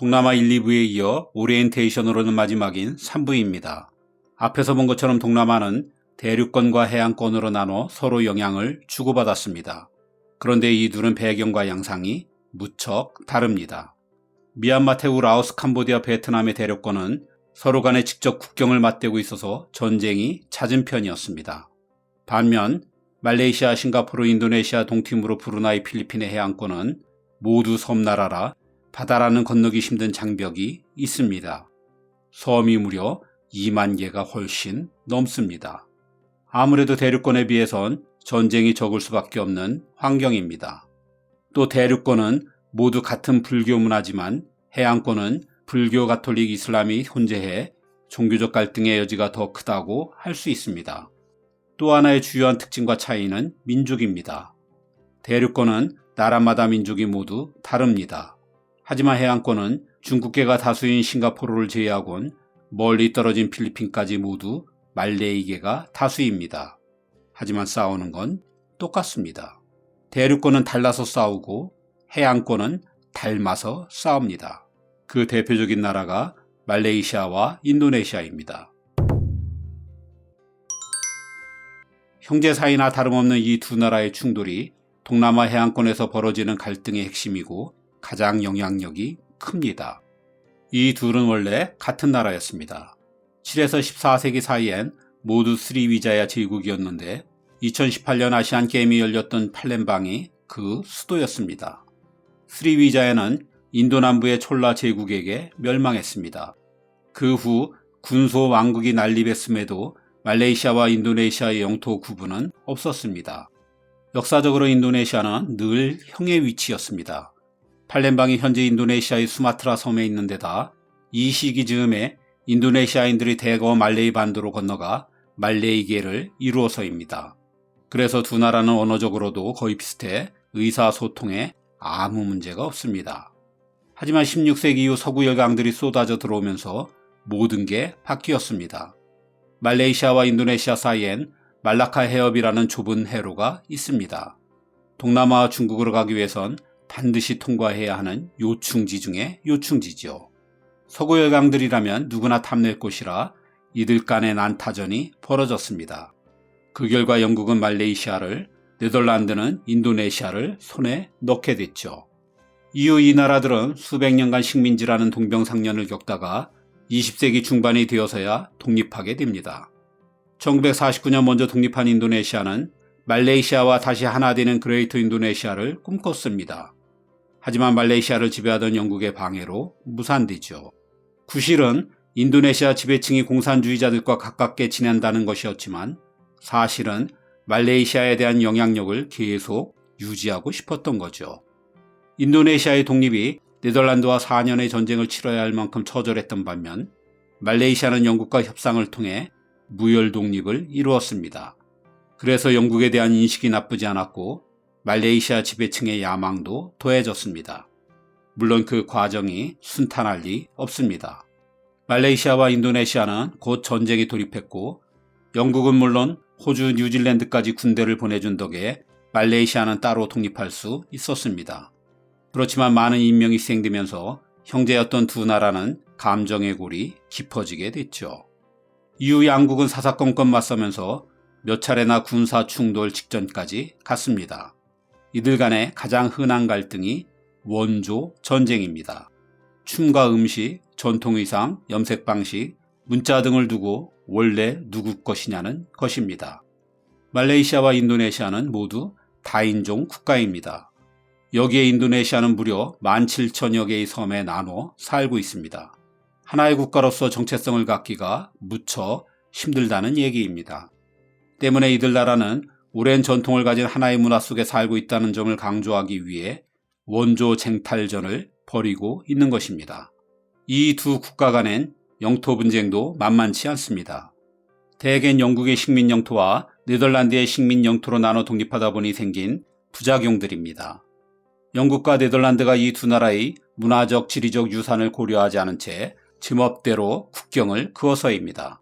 동남아 1, 2부에 이어 오리엔테이션으로는 마지막인 3부입니다. 앞에서 본 것처럼 동남아는 대륙권과 해안권으로 나눠 서로 영향을 주고받았습니다. 그런데 이 둘은 배경과 양상이 무척 다릅니다. 미얀마, 태우, 라오스, 캄보디아, 베트남의 대륙권은 서로 간에 직접 국경을 맞대고 있어서 전쟁이 잦은 편이었습니다. 반면 말레이시아, 싱가포르, 인도네시아, 동티모르, 브루나이, 필리핀의 해안권은 모두 섬나라라 바다라는 건너기 힘든 장벽이 있습니다. 섬이 무려 2만 개가 훨씬 넘습니다. 아무래도 대륙권에 비해선 전쟁이 적을 수밖에 없는 환경입니다. 또 대륙권은 모두 같은 불교 문화지만 해안권은 불교, 가톨릭, 이슬람이 혼재해 종교적 갈등의 여지가 더 크다고 할 수 있습니다. 또 하나의 주요한 특징과 차이는 민족입니다. 대륙권은 나라마다 민족이 모두 다릅니다. 하지만 해안권은 중국계가 다수인 싱가포르를 제외하곤 멀리 떨어진 필리핀까지 모두 말레이계가 다수입니다. 하지만 싸우는 건 똑같습니다. 대륙권은 달라서 싸우고 해안권은 닮아서 싸웁니다. 그 대표적인 나라가 말레이시아와 인도네시아입니다. 형제 사이나 다름없는 이 두 나라의 충돌이 동남아 해안권에서 벌어지는 갈등의 핵심이고 가장 영향력이 큽니다. 이 둘은 원래 같은 나라였습니다. 7에서 14세기 사이엔 모두 스리위자야 제국이었는데 2018년 아시안 게임이 열렸던 팔렘방이 그 수도였습니다. 스리위자야는 인도 남부의 촐라 제국에게 멸망했습니다. 그 후 군소 왕국이 난립했음에도 말레이시아와 인도네시아의 영토 구분은 없었습니다. 역사적으로 인도네시아는 늘 형의 위치였습니다. 팔렘방이 현재 인도네시아의 수마트라 섬에 있는 데다 이 시기 즈음에 인도네시아인들이 대거 말레이 반도로 건너가 말레이계를 이루어서입니다. 그래서 두 나라는 언어적으로도 거의 비슷해 의사소통에 아무 문제가 없습니다. 하지만 16세기 이후 서구 열강들이 쏟아져 들어오면서 모든 게 바뀌었습니다. 말레이시아와 인도네시아 사이엔 말라카 해협이라는 좁은 해로가 있습니다. 동남아와 중국으로 가기 위해선 반드시 통과해야 하는 요충지 중에 요충지죠. 서구 열강들이라면 누구나 탐낼 곳이라 이들 간의 난타전이 벌어졌습니다. 그 결과 영국은 말레이시아를, 네덜란드는 인도네시아를 손에 넣게 됐죠. 이후 이 나라들은 수백 년간 식민지라는 동병상련을 겪다가 20세기 중반이 되어서야 독립하게 됩니다. 1949년 먼저 독립한 인도네시아는 말레이시아와 다시 하나 되는 그레이트 인도네시아를 꿈꿨습니다. 하지만 말레이시아를 지배하던 영국의 방해로 무산되죠. 구실은 인도네시아 지배층이 공산주의자들과 가깝게 지낸다는 것이었지만 사실은 말레이시아에 대한 영향력을 계속 유지하고 싶었던 거죠. 인도네시아의 독립이 네덜란드와 4년의 전쟁을 치러야 할 만큼 처절했던 반면 말레이시아는 영국과 협상을 통해 무혈 독립을 이루었습니다. 그래서 영국에 대한 인식이 나쁘지 않았고 말레이시아 지배층의 야망도 더해졌습니다. 물론 그 과정이 순탄할 리 없습니다. 말레이시아와 인도네시아는 곧 전쟁에 돌입했고 영국은 물론 호주, 뉴질랜드까지 군대를 보내준 덕에 말레이시아는 따로 독립할 수 있었습니다. 그렇지만 많은 인명이 희생되면서 형제였던 두 나라는 감정의 골이 깊어지게 됐죠. 이후 양국은 사사건건 맞서면서 몇 차례나 군사 충돌 직전까지 갔습니다. 이들 간의 가장 흔한 갈등이 원조 전쟁입니다. 춤과 음식, 전통의상, 염색 방식, 문자 등을 두고 원래 누구 것이냐는 것입니다. 말레이시아와 인도네시아는 모두 다인종 국가입니다. 여기에 인도네시아는 무려 17,000여 개의 섬에 나눠 살고 있습니다. 하나의 국가로서 정체성을 갖기가 무척 힘들다는 얘기입니다. 때문에 이들 나라는 오랜 전통을 가진 하나의 문화 속에 살고 있다는 점을 강조하기 위해 원조 쟁탈전을 벌이고 있는 것입니다. 이 두 국가 간엔 영토 분쟁도 만만치 않습니다. 대개는 영국의 식민 영토와 네덜란드의 식민 영토로 나눠 독립하다 보니 생긴 부작용들입니다. 영국과 네덜란드가 이 두 나라의 문화적, 지리적 유산을 고려하지 않은 채 지멋대로 국경을 그어서입니다.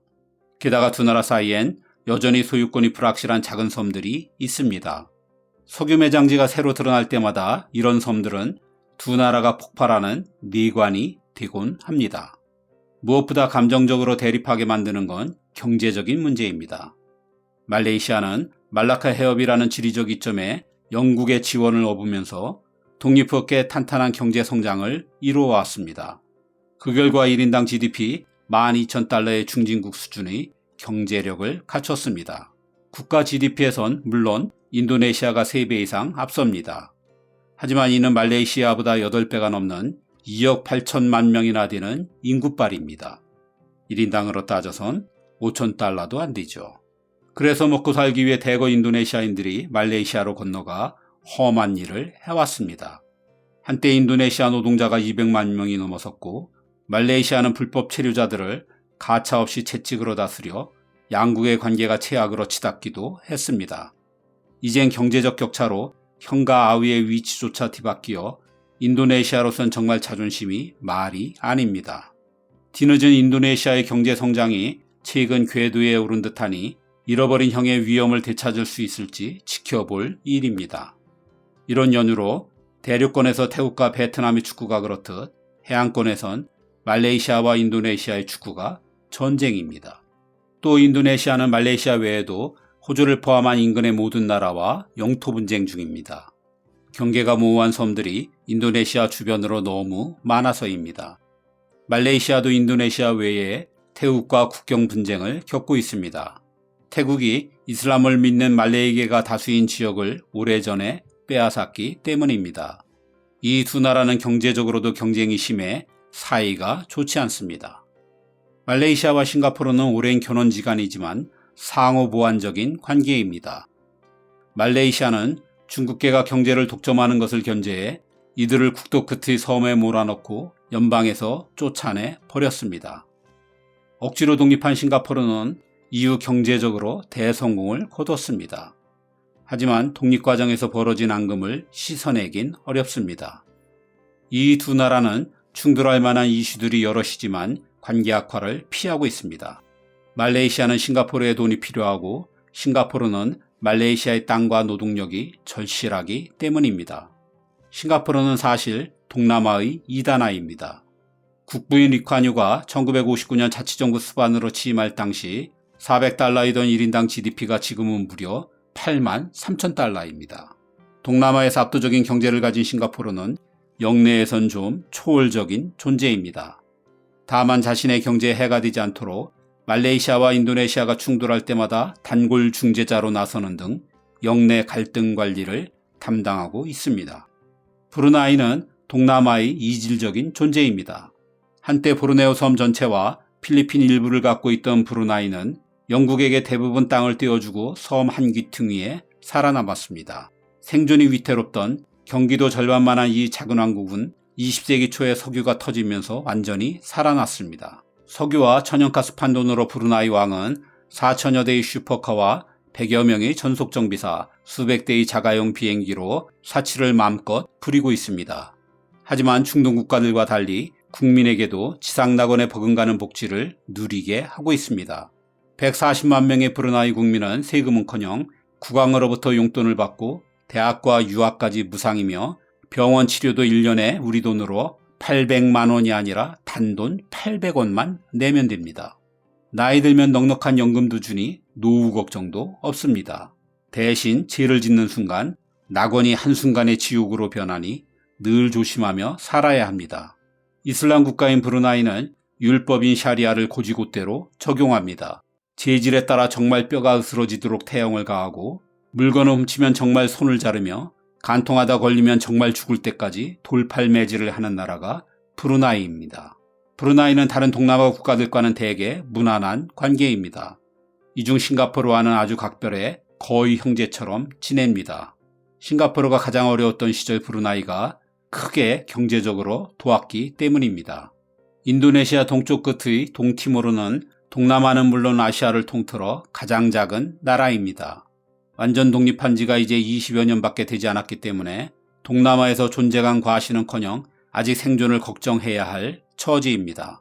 게다가 두 나라 사이엔 여전히 소유권이 불확실한 작은 섬들이 있습니다. 석유 매장지가 새로 드러날 때마다 이런 섬들은 두 나라가 폭발하는 내관이 되곤 합니다. 무엇보다 감정적으로 대립하게 만드는 건 경제적인 문제입니다. 말레이시아는 말라카 해협이라는 지리적 이점에 영국의 지원을 얻으면서 독립 후꽤 탄탄한 경제 성장을 이루어왔습니다. 그 결과 1인당 GDP 12,000달러의 중진국 수준의 경제력을 갖췄습니다. 국가 GDP에선 물론 인도네시아가 3배 이상 앞섭니다. 하지만 이는 말레이시아보다 8배가 넘는 2억 8천만 명이나 되는 인구빨입니다. 1인당으로 따져선 5천 달러도 안 되죠. 그래서 먹고 살기 위해 대거 인도네시아인들이 말레이시아로 건너가 험한 일을 해왔습니다. 한때 인도네시아 노동자가 200만 명이 넘어섰고 말레이시아는 불법 체류자들을 가차없이 채찍으로 다스려 양국의 관계가 최악으로 치닫기도 했습니다. 이젠 경제적 격차로 형과 아위의 위치조차 뒤바뀌어 인도네시아로선 정말 자존심이 말이 아닙니다. 뒤늦은 인도네시아의 경제 성장이 최근 궤도에 오른 듯하니 잃어버린 형의 위험을 되찾을 수 있을지 지켜볼 일입니다. 이런 연유로 대륙권에서 태국과 베트남의 축구가 그렇듯 해안권에선 말레이시아와 인도네시아의 축구가 전쟁입니다. 또 인도네시아는 말레이시아 외에도 호주를 포함한 인근의 모든 나라와 영토 분쟁 중입니다. 경계가 모호한 섬들이 인도네시아 주변으로 너무 많아서입니다. 말레이시아도 인도네시아 외에 태국과 국경 분쟁을 겪고 있습니다. 태국이 이슬람을 믿는 말레이계가 다수인 지역을 오래전에 빼앗았기 때문입니다. 이 두 나라는 경제적으로도 경쟁이 심해 사이가 좋지 않습니다. 말레이시아와 싱가포르는 오랜 견원 지간이지만 상호 보완적인 관계입니다. 말레이시아는 중국계가 경제를 독점하는 것을 견제해 이들을 국도 끝의 섬에 몰아넣고 연방에서 쫓아내 버렸습니다. 억지로 독립한 싱가포르는 이후 경제적으로 대성공을 거뒀습니다. 하지만 독립 과정에서 벌어진 앙금을 씻어내긴 어렵습니다. 이 두 나라는 충돌할 만한 이슈들이 여럿이지만 관계 악화를 피하고 있습니다. 말레이시아는 싱가포르의 돈이 필요하고 싱가포르는 말레이시아의 땅과 노동력이 절실하기 때문입니다. 싱가포르는 사실 동남아의 이단아입니다. 국부인 리ኳ뉴가 1959년 자치정부 수반으로 취임할 당시 400달러이던 1인당 GDP가 지금은 무려 8만 3천 달러입니다. 동남아에서 압도적인 경제를 가진 싱가포르는 영내에선 좀 초월적인 존재입니다. 다만 자신의 경제에 해가 되지 않도록 말레이시아와 인도네시아가 충돌할 때마다 단골 중재자로 나서는 등 영내 갈등 관리를 담당하고 있습니다. 브루나이는 동남아의 이질적인 존재입니다. 한때 브루네오 섬 전체와 필리핀 일부를 갖고 있던 브루나이는 영국에게 대부분 땅을 떼어주고 섬 한 귀퉁 위에 살아남았습니다. 생존이 위태롭던 경기도 절반만한 이 작은 왕국은 20세기 초에 석유가 터지면서 완전히 살아났습니다. 석유와 천연가스 판돈으로 브루나이 왕은 4천여 대의 슈퍼카와 100여 명의 전속정비사, 수백 대의 자가용 비행기로 사치를 마음껏 부리고 있습니다. 하지만 중동 국가들과 달리 국민에게도 지상낙원에 버금가는 복지를 누리게 하고 있습니다. 140만 명의 브루나이 국민은 세금은커녕 국왕으로부터 용돈을 받고 대학과 유학까지 무상이며 병원 치료도 1년에 우리 돈으로 800만 원이 아니라 단돈 800원만 내면 됩니다. 나이 들면 넉넉한 연금도 주니 노후 걱정도 없습니다. 대신 죄를 짓는 순간 낙원이 한순간에 지옥으로 변하니 늘 조심하며 살아야 합니다. 이슬람 국가인 브루나이는 율법인 샤리아를 고지곳대로 적용합니다. 재질에 따라 정말 뼈가 으스러지도록 태형을 가하고 물건을 훔치면 정말 손을 자르며 간통하다 걸리면 정말 죽을 때까지 돌팔매질을 하는 나라가 브루나이입니다. 브루나이는 다른 동남아 국가들과는 대개 무난한 관계입니다. 이중 싱가포르와는 아주 각별해 거의 형제처럼 지냅니다. 싱가포르가 가장 어려웠던 시절 브루나이가 크게 경제적으로 도왔기 때문입니다. 인도네시아 동쪽 끝의 동티모르는 동남아는 물론 아시아를 통틀어 가장 작은 나라입니다. 완전 독립한 지가 이제 20여 년밖에 되지 않았기 때문에 동남아에서 존재감 과시는커녕 아직 생존을 걱정해야 할 처지입니다.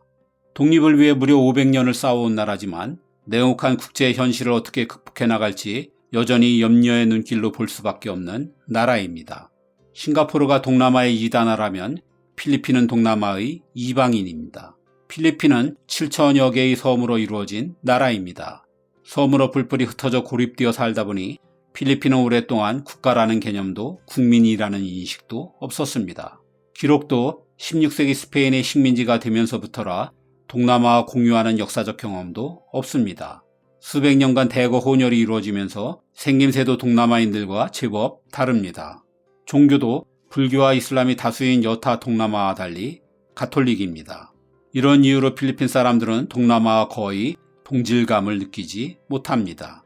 독립을 위해 무려 500년을 싸워온 나라지만 냉혹한 국제 현실을 어떻게 극복해 나갈지 여전히 염려의 눈길로 볼 수밖에 없는 나라입니다. 싱가포르가 동남아의 2단나라면 필리핀은 동남아의 이방인입니다. 필리핀은 7천여 개의 섬으로 이루어진 나라입니다. 섬으로 뿔뿔이 흩어져 고립되어 살다 보니 필리핀은 오랫동안 국가라는 개념도 국민이라는 인식도 없었습니다. 기록도 16세기 스페인의 식민지가 되면서부터라 동남아와 공유하는 역사적 경험도 없습니다. 수백 년간 대거 혼혈이 이루어지면서 생김새도 동남아인들과 제법 다릅니다. 종교도 불교와 이슬람이 다수인 여타 동남아와 달리 가톨릭입니다. 이런 이유로 필리핀 사람들은 동남아와 거의 동질감을 느끼지 못합니다.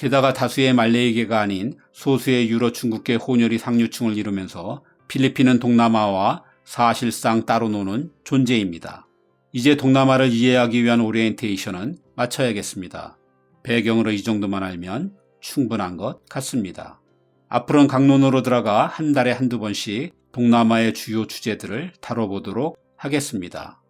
게다가 다수의 말레이계가 아닌 소수의 유로 중국계 혼혈이 상류층을 이루면서 필리핀은 동남아와 사실상 따로 노는 존재입니다. 이제 동남아를 이해하기 위한 오리엔테이션은 마쳐야겠습니다. 배경으로 이 정도만 알면 충분한 것 같습니다. 앞으로는 강론으로 들어가 한 달에 한두 번씩 동남아의 주요 주제들을 다뤄보도록 하겠습니다.